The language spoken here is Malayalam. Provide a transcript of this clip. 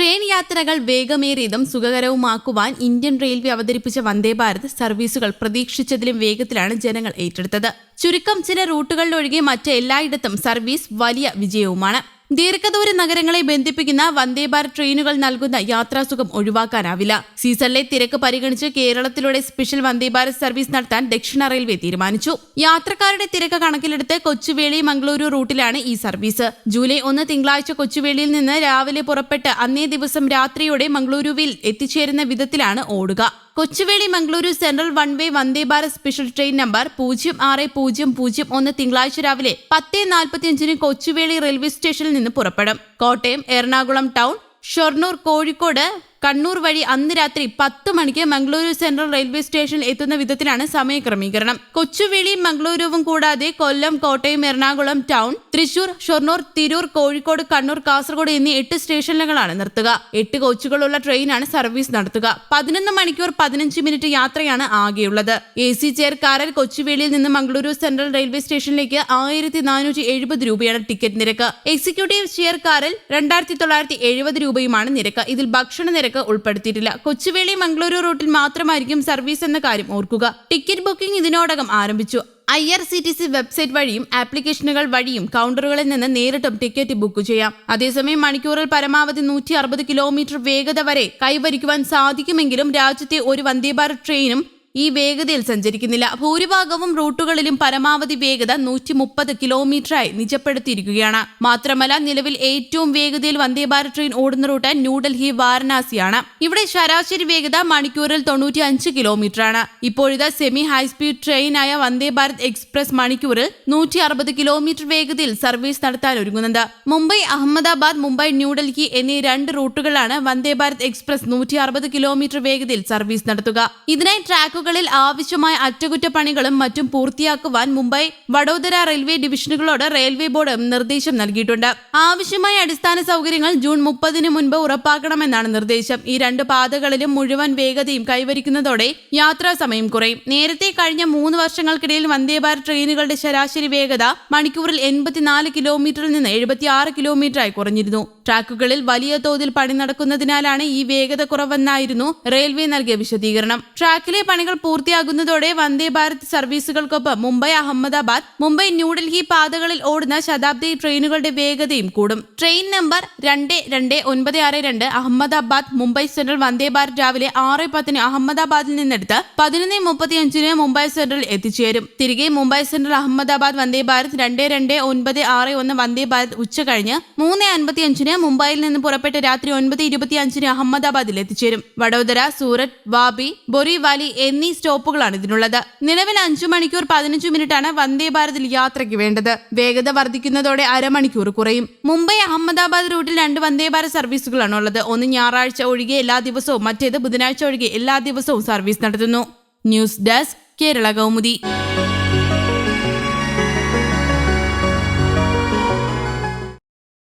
ട്രെയിൻ യാത്രകൾ വേഗമേറിയതും സുഖകരവുമാക്കുവാൻ ഇന്ത്യൻ റെയിൽവേ അവതരിപ്പിച്ച വന്ദേ ഭാരത് സർവീസുകൾ പ്രതീക്ഷിച്ചതിലും വേഗത്തിലാണ് ജനങ്ങൾ ഏറ്റെടുത്തത്. ചുരുക്കം ചില റൂട്ടുകളിലൊഴികെ മറ്റെല്ലായിടത്തും സർവീസ് വലിയ വിജയവുമാണ്. ദീർഘദൂര നഗരങ്ങളെ ബന്ധിപ്പിക്കുന്ന വന്ദേ ഭാരത് ട്രെയിനുകൾ നൽകുന്ന യാത്രാസുഖം ഒഴിവാക്കാനാവില്ല. സീസണിലെ തിരക്ക് പരിഗണിച്ച് കേരളത്തിലൂടെ സ്പെഷ്യൽ വന്ദേ ഭാരത് സർവീസ് നടത്താൻ ദക്ഷിണ റെയിൽവേ തീരുമാനിച്ചു. യാത്രക്കാരുടെ തിരക്ക് കണക്കിലെടുത്ത് കൊച്ചുവേളി മംഗളൂരു റൂട്ടിലാണ് ഈ സർവീസ്. ജൂലൈ ഒന്ന് തിങ്കളാഴ്ച കൊച്ചുവേളിയിൽ നിന്ന് രാവിലെ പുറപ്പെട്ട് അന്നേ ദിവസം രാത്രിയോടെ മംഗളൂരുവിൽ എത്തിച്ചേരുന്ന വിധത്തിലാണ് ഓടുക. Kochuveli Mangaluru central one way Vande Bharat special train number പൂജ്യം ആറ് പൂജ്യം പൂജ്യം ഒന്ന് തിങ്കളാഴ്ച രാവിലെ പത്ത് നാൽപ്പത്തിയഞ്ചിന് കൊച്ചുവേളി റെയിൽവേ സ്റ്റേഷനിൽ നിന്ന് പുറപ്പെടും. കോട്ടയം എറണാകുളം ടൗൺ ഷൊർണൂർ കോഴിക്കോട് കണ്ണൂർ വഴി അന്ന് രാത്രി പത്ത് മണിക്ക് മംഗളൂരു സെൻട്രൽ റെയിൽവേ സ്റ്റേഷനിൽ എത്തുന്ന വിധത്തിലാണ് സമയക്രമീകരണം. കൊച്ചുവേളി മംഗളൂരുവും കൂടാതെ കൊല്ലം കോട്ടയം എറണാകുളം ടൗൺ തൃശൂർ ഷൊർണൂർ തിരൂർ കോഴിക്കോട് കണ്ണൂർ കാസർഗോഡ് എന്നീ എട്ട് സ്റ്റേഷനുകളാണ് നിർത്തുക. എട്ട് കോച്ചുകളുള്ള ട്രെയിനാണ് സർവീസ് നടത്തുക. പതിനൊന്ന് മണിക്കൂർ പതിനഞ്ച് മിനിറ്റ് യാത്രയാണ് ആകെയുള്ളത്. എ സി ചെയർക്കാരൻ കൊച്ചുവേളിയിൽ നിന്ന് മംഗളൂരു സെൻട്രൽ റെയിൽവേ സ്റ്റേഷനിലേക്ക് ആയിരത്തി നാനൂറ്റി എഴുപത് രൂപയാണ് ടിക്കറ്റ് നിരക്ക്. എക്സിക്യൂട്ടീവ് ചെയർക്കാരിൽ രണ്ടായിരത്തി തൊള്ളായിരത്തി എഴുപത് രൂപയുമാണ് നിരക്ക്. ഇതിൽ ഭക്ഷണ നിരക്ക് ഉൾപ്പെടുത്തിയിട്ടില്ല. കൊച്ചുവേളി മംഗളൂരു റൂട്ടിൽ മാത്രമായിരിക്കും സർവീസ് എന്ന കാര്യം ഓർക്കുക. ടിക്കറ്റ് ബുക്കിംഗ് ഇതിനോടകം ആരംഭിച്ചു. I R C T C website വഴിയും ആപ്ലിക്കേഷനുകൾ വഴിയും കൗണ്ടറുകളിൽ നിന്ന് നേരിട്ടും ടിക്കറ്റ് ബുക്ക് ചെയ്യാം. അതേസമയം മണിക്കൂറിൽ പരമാവധി നൂറ്റി അറുപത് കിലോമീറ്റർ വേഗത വരെ കൈവരിക്കുവാൻ സാധിക്കുമെങ്കിലും രാജ്യത്തെ ഒരു വന്ദേ ട്രെയിനും ഈ വേഗതയിൽ സഞ്ചരിക്കുന്നില്ല. ഭൂരിഭാഗവും റൂട്ടുകളിലും പരമാവധി വേഗത നൂറ്റി മുപ്പത് കിലോമീറ്ററായി നിജപ്പെടുത്തിയിരിക്കുകയാണ്. മാത്രമല്ല നിലവിൽ ഏറ്റവും വേഗതയിൽ വന്ദേ ഭാരത് ട്രെയിൻ ഓടുന്ന റൂട്ട് ന്യൂഡൽഹി വാരണാസിയാണ്. ഇവിടെ ശരാശരി വേഗത മണിക്കൂറിൽ തൊണ്ണൂറ്റി അഞ്ച് കിലോമീറ്ററാണ്. ഇപ്പോഴിത് സെമി ഹൈസ്പീഡ് ട്രെയിനായ വന്ദേ ഭാരത് എക്സ്പ്രസ് മണിക്കൂറിൽ നൂറ്റി അറുപത് കിലോമീറ്റർ വേഗതയിൽ സർവീസ് നടത്താൻ ഒരുങ്ങുന്നത് മുംബൈ അഹമ്മദാബാദ് മുംബൈ ന്യൂഡൽഹി എന്നീ രണ്ട് റൂട്ടുകളാണ് വന്ദേ ഭാരത് എക്സ്പ്രസ് നൂറ്റി കിലോമീറ്റർ വേഗതയിൽ സർവീസ് നടത്തുക. ഇതിനായി ട്രാക്കുകളിൽ ആവശ്യമായ അറ്റകുറ്റപ്പണികളും മറ്റും പൂർത്തിയാക്കുവാൻ മുംബൈ വഡോദര റെയിൽവേ ഡിവിഷനുകളോട് റെയിൽവേ ബോർഡ് നിർദ്ദേശം നൽകിയിട്ടുണ്ട്. ആവശ്യമായ അടിസ്ഥാന സൗകര്യങ്ങൾ ജൂൺ മുപ്പതിന് മുൻപ് ഉറപ്പാക്കണമെന്നാണ് നിർദ്ദേശം. ഈ രണ്ട് പാതകളിലും മുഴുവൻ വേഗതയും കൈവരിക്കുന്നതോടെ യാത്രാ സമയം കുറയും. നേരത്തെ കഴിഞ്ഞ മൂന്ന് വർഷങ്ങൾക്കിടയിൽ വന്ദേ ഭാരത് ട്രെയിനുകളുടെ ശരാശരി വേഗത മണിക്കൂറിൽ എൺപത്തിനാല് കിലോമീറ്ററിൽ നിന്ന് എഴുപത്തിയാറ് കിലോമീറ്ററായി കുറഞ്ഞിരുന്നു. ട്രാക്കുകളിൽ വലിയ തോതിൽ പണി നടക്കുന്നതിനാലാണ് ഈ വേഗത കുറവെന്നായിരുന്നു റെയിൽവേ നൽകിയ വിശദീകരണം. ട്രാക്കിലെ പണികൾ പൂർത്തിയാകുന്നതോടെ വന്ദേ ഭാരത് സർവീസുകൾക്കൊപ്പം മുംബൈ അഹമ്മദാബാദ് മുംബൈ ന്യൂഡൽഹി പാതകളിൽ ഓടുന്ന ശതാബ്ദി ട്രെയിനുകളുടെ വേഗതയും കൂടും. ട്രെയിൻ നമ്പർ രണ്ട് രണ്ട് ഒൻപത് ആറ് രണ്ട് അഹമ്മദാബാദ് മുംബൈ സെൻട്രൽ വന്ദേ ഭാരത് രാവിലെ ആറ് പത്തിന് അഹമ്മദാബാദിൽ നിന്നെടുത്ത് പതിനൊന്ന് മുപ്പത്തിയഞ്ചിന് മുംബൈ സെൻട്രൽ എത്തിച്ചേരും. തിരികെ മുംബൈ സെൻട്രൽ അഹമ്മദാബാദ് വന്ദേ ഭാരത് രണ്ട് രണ്ട് ഒൻപത് ആറ് ഒന്ന് വന്ദേ ഭാരത് ഉച്ച കഴിഞ്ഞ് മൂന്ന് അൻപത്തിയഞ്ചിന് മുംബൈയിൽ നിന്ന് പുറപ്പെട്ട് രാത്രി ഒൻപത് ഇരുപത്തിയഞ്ചിന് അഹമ്മദാബാദിൽ എത്തിച്ചേരും. വഡോദര സൂററ്റ് വാബി ബൊറിവാലി എന്നീ സ്റ്റോപ്പുകളാണ് ഇതിനുള്ളത്. നിലവിൽ അഞ്ചു മണിക്കൂർ പതിനഞ്ച് മിനിറ്റാണ് വന്ദേ ഭാരതിൽ യാത്രയ്ക്ക് വേണ്ടത്. വേഗത വർദ്ധിക്കുന്നതോടെ അരമണിക്കൂർ കുറയും. മുംബൈ അഹമ്മദാബാദ് റൂട്ടിൽ രണ്ട് വന്ദേ ഭാരത് സർവീസുകളാണ് ഉള്ളത്. ഒന്ന് ഞായറാഴ്ച ഒഴികെ എല്ലാ ദിവസവും മറ്റേത് ബുധനാഴ്ച ഒഴികെ എല്ലാ ദിവസവും സർവീസ് നടത്തുന്നു. News desk Kerala Kaumudi.